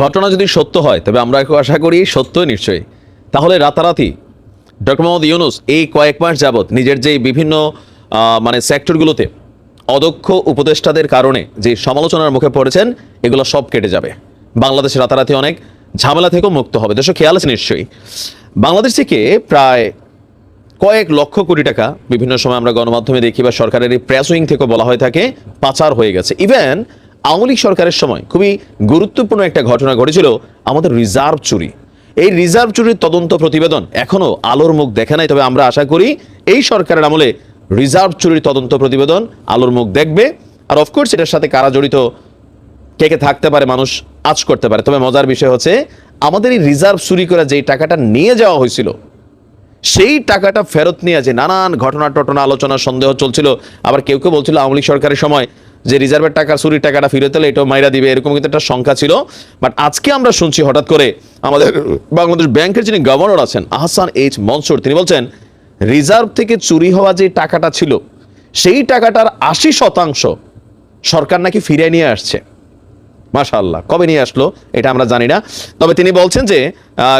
ঘটনা যদি সত্য হয়, তবে আমরা আশা করি সত্যই নিশ্চয়ই। তাহলে রাতারাতি, ডক্টর মোহাম্মদ ইউনুস এই কয়েক মাস যাবৎ নিজের যে বিভিন্ন মানে সেক্টরগুলোতে অদক্ষ উপদেষ্টাদের কারণে যে সমালোচনার মুখে পড়েছেন, এগুলো সব কেটে যাবে। বাংলাদেশ রাতারাতি অনেক ঝামেলা থেকেও মুক্ত হবে। দেশ খেয়াল আছে নিশ্চয়ই। বাংলাদেশ থেকে প্রায় কয়েক লক্ষ কোটি টাকা বিভিন্ন সময় আমরা গণমাধ্যমে দেখি বা সরকারের এই প্রেস উইং থেকে বলা হয়ে থাকে, পাচার হয়ে গেছে। ইভেন আওয়ামী লীগ সরকারের সময় খুবই গুরুত্বপূর্ণ একটা ঘটনা ঘটেছিল আমাদের রিজার্ভ চুরি। এই রিজার্ভ চুরির তদন্ত প্রতিবেদন এখনও আলোর মুখ দেখে নাই, তবে আমরা আশা করি এই সরকারের আমলে রিজার্ভ চুরির তদন্ত প্রতিবেদন আলোর মুখ দেখবে। আর অফকোর্স এটার সাথে কারা জড়িত, কে কে থাকতে পারে, মানুষ আজ করতে পারে। তবে মজার বিষয় হচ্ছে, আমাদের এই রিজার্ভ চুরি করে যেই টাকাটা নিয়ে যাওয়া হয়েছিল, সেই টাকাটা ফেরত নিয়ে যে নানান ঘটনা টটনা আলোচনা, সন্দেহ চলছিল। আবার কেউ কেউ বলছিল আওয়ামী সরকারের সময় যে রিজার্ভের টাকা চুরির টাকাটা ফিরে এলে, এটাও মাইরা দিবে, এরকম কিন্তু একটা সংখ্যা ছিল। বাট আজকে আমরা শুনছি হঠাৎ করে আমাদের বাংলাদেশ ব্যাংকের যিনি গভর্নর আছেন, আহসান এইচ মনসুর, তিনি বলছেন, রিজার্ভ থেকে চুরি হওয়া যে টাকাটা ছিল, সেই টাকাটার আশি শতাংশ সরকার নাকি ফিরে নিয়ে আসছে। মাশাআল্লাহ, কবে নিয়ে আসলো, এটা আমরা জানি না। তবে তিনি বলছেন যে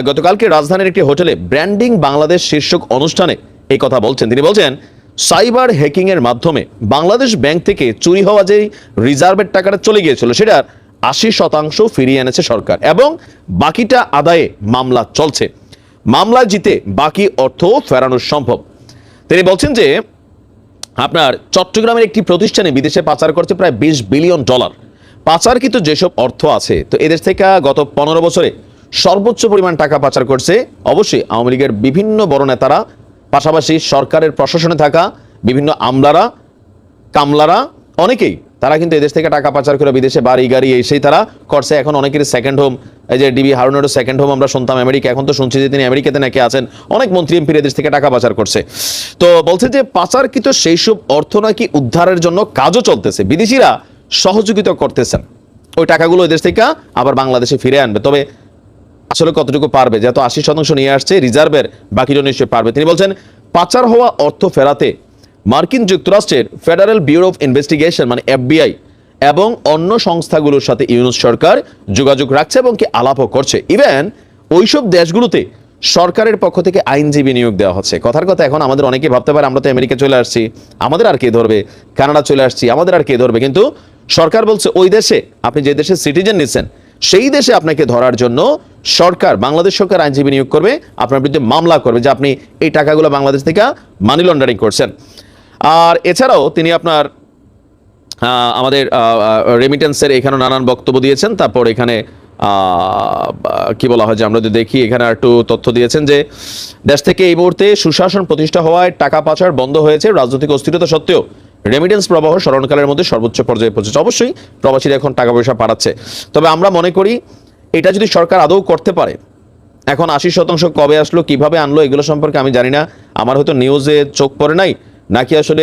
গতকালকে রাজধানীর একটি হোটেলে ব্র্যান্ডিং বাংলাদেশ শীর্ষক অনুষ্ঠানে এই কথা বলছেন। তিনি বলছেন সাইবার হ্যাকিং এর মাধ্যমে বাংলাদেশ ব্যাংক থেকে চুরি হওয়া যে রিজার্ভের টাকাটা চলে গিয়েছিল সেটার আশি শতাংশ ফিরিয়ে এনেছে সরকার এবং বাকিটা আদায়ে মামলা চলছে। মামলা জিতে বাকি অর্থ ফেরানো সম্ভব। তিনি বলছেন যে, আপনার চট্টগ্রামের একটি প্রতিষ্ঠানে বিদেশে পাচার করছে প্রায় বিশ বিলিয়ন ডলার। পাচারকৃত যেসব অর্থ আছে, তো এদেশ থেকে গত পনেরো বছরে সর্বোচ্চ পরিমাণ টাকা পাচার করছে অবশ্যই আওয়ামী লীগের বিভিন্ন বড় নেতারা পাশাপাশি সরকারের প্রশাসনে থাকা বিভিন্ন আমলারা, কামলারা, অনেকেই, তারা কিন্তু এদেশ থেকে টাকা পাচার করে বিদেশে বাড়ি, গাড়ি, এই সেই তারা করছে। এখন অনেকেরই সেকেন্ড হোম এই যে ডিবি হারুনেরও সেকেন্ড হোম আমরা শুনতাম আমেরিকা, এখন তো শুনছি যে তিনি আমেরিকাতে নাকি আছেন। অনেক মন্ত্রী এমপির এদেশ থেকে টাকা পাচার করছে। তো বলছে যে পাচারকৃত সেই সব অর্থ নাকি উদ্ধারের জন্য কাজও চলতেছে, বিদেশিরা সহযোগিতা করতেছেন। ওই টাকাগুলো এদেশ থেকে আবার বাংলাদেশে ফিরে আনবে। তবে আসলে কতটুকু পারবে? যেহেতু আশি শতাংশ নিয়ে আসছে, রিজার্ভের বাকিটা নিশ্চয়ই পারবে। তিনি বলছেন, পাচার হওয়া অর্থ ফেরাতে মার্কিন যুক্তরাষ্ট্রের ফেডারেল ব্যুরো অফ ইনভেস্টিগেশন মানে এফবিআই এবং অন্য সংস্থাগুলোর সাথে ইউনুস সরকার যোগাযোগ রাখছে এবং কি আলাপও করছে। ইভেন, ওইসব দেশগুলোতে সরকারের পক্ষ থেকে আইনজীবী নিয়োগ দেওয়া হচ্ছে। কথার কথা এখন আমাদের অনেকে ভাবতে পারে, আমরা তো আমেরিকা চলে আসছি, আমাদের আর কে ধরবে? কানাডা চলে আসছি, আমাদের আর কে ধরবে? কিন্তু সরকার বলছে, ওই দেশে, আপনি যে দেশে সিটিজেন নিচ্ছেন সেই দেশে আপনাকে ধরার জন্য সরকার, বাংলাদেশ সরকার আইনজীবী নিয়োগ করবে, আপনার বিরুদ্ধে মামলা করবে যে আপনি এই টাকাগুলো বাংলাদেশ থেকে মানি লন্ডারিং করছেন। আর এছাড়াও তিনি আপনার আমাদের রেমিটেন্সের এখানে নানান বক্তব্য দিয়েছেন। তারপর এখানে কি বলা হয় যে আমরা যদি দেখি, এখানে একটু তথ্য দিয়েছেন যে দেশ থেকে এই মুহূর্তে সুশাসন প্রতিষ্ঠা হওয়ায় টাকা পাচার বন্ধ হয়েছে রাজনৈতিক অস্থিরতা সত্ত্বেও। রেমিটেন্স প্রবাহ স্মরণকালের মধ্যে সর্বোচ্চ পর্যায়ে পৌঁছেছে। অবশ্যই প্রবাসীরা এখন টাকা পয়সা পাঠাচ্ছে তবে আমরা মনে করি, এটা যদি সরকার আদৌ করতে পারে, এখন আশি শতাংশ কবে আসলো, কীভাবে আনলো, এগুলো সম্পর্কে আমি জানি না। আমার হয়তো নিউজে চোখ পড়ে নাই, নাকি আসলে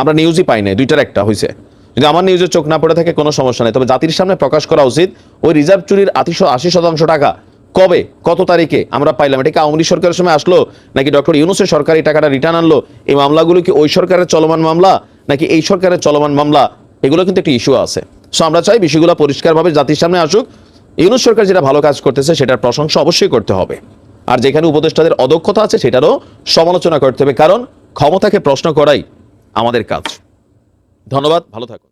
আমরা নিউজই পাই নাই, দুইটার একটা হয়েছে যদি আমার নিউজে চোখ না পড়ে থাকে, কোনো সমস্যা নেই। তবে জাতির সামনে প্রকাশ করা উচিত, ওই রিজার্ভ চুরির আশি শতাংশ টাকা কবে? কত তারিখে? আমরা পাইলাম। এটা কি আওয়ামী লীগ সরকারের সময় আসলো? নাকি ডক্টর ইউনুসের সরকার টাকাটা রিটার্ন আনলো? এই মামলাগুলো কি ওই সরকারের চলমান মামলা? নাকি এই সরকারের চলমান মামলা? এগুলো কিন্তু একটি ইস্যু আছে। সো আমরা চাই বিষয়গুলো পরিষ্কারভাবে জাতির সামনে আসুক। ইউনুস সরকার যেটা ভালো কাজ করতেছে, সেটার প্রশংসা অবশ্যই করতে হবে। আর যেখানে উপদেষ্টাদের অদক্ষতা আছে, সেটারও সমালোচনা করতে হবে। কারণ ক্ষমতাকে প্রশ্ন করাই আমাদের কাজ। ধন্যবাদ, ভালো থাকুন।